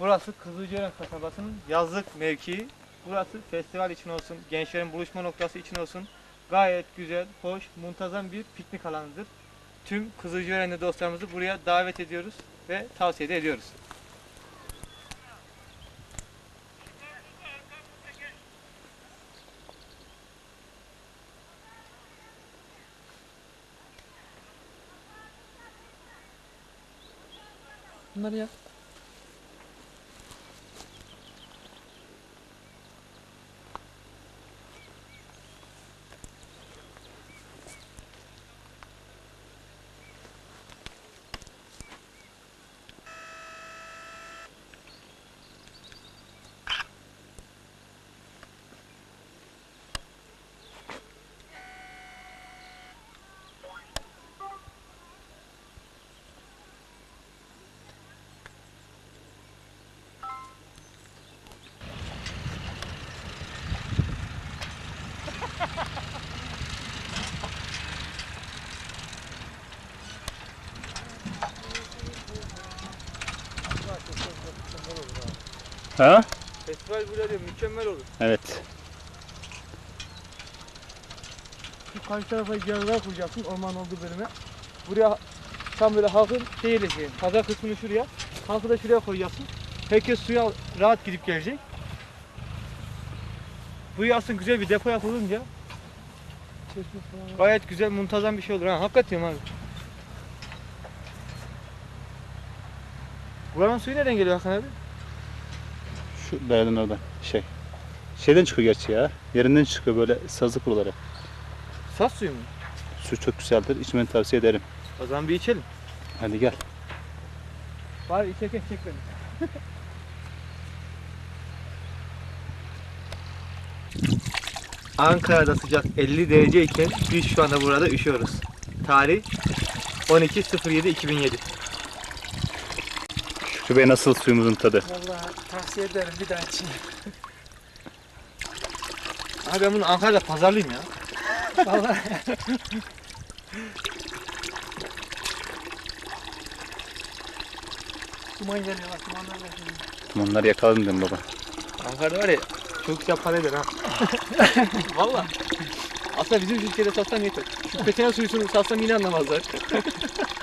Burası Kızılcıören kasabasının yazlık mevkii. Burası festival için olsun, gençlerin buluşma noktası için olsun gayet güzel, hoş, muntazam bir piknik alanıdır. Tüm Kızılcıörenli dostlarımızı buraya davet ediyoruz ve tavsiye ediyoruz. Bunları ya. Ha? Festival burada diyor, mükemmel olur. Evet. Şu karşı tarafa yazılar kuracaksın orman olduğu bölüme. Buraya tam böyle halkın seyirleyeceği. Pazar kısmını şuraya. Halkı da şuraya koyacaksın. Herkes suya rahat gidip gelecek. Buraya aslında güzel bir depo yapılınca gayet güzel muntazam bir şey olur. Ha, hakikaten abi. Buranın suyu nereden geliyor Hakan abi? Şu dayadan oradan. Şey. Şeyden çıkıyor gerçi ya. Yerinden çıkıyor böyle sazlık buralara. Sas suyu mu? Su çok güzeldir. İçmeni tavsiye ederim. O zaman bir içelim. Hadi gel. Bari içerken çek beni. Ankara'da sıcak 50 derece iken biz şu anda burada üşüyoruz. Tarih 12.07.2007. Bey nasıl suyumuzun tadı? Vallahi tavsiye ederim bir daha için. Abi ben bunu Ankara'da pazarlayayım ya. Vallahi. Duman geliyor bak dumanlar geliyor. Onları yakaladım dedim baba. Ankara'da var ya çok güzel para eder ha. Valla. Aslında bizim Türkiye'de satsam yeter. Şu peteğin suyusunu satsam yine anlamazlar.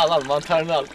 Alan mantarını al.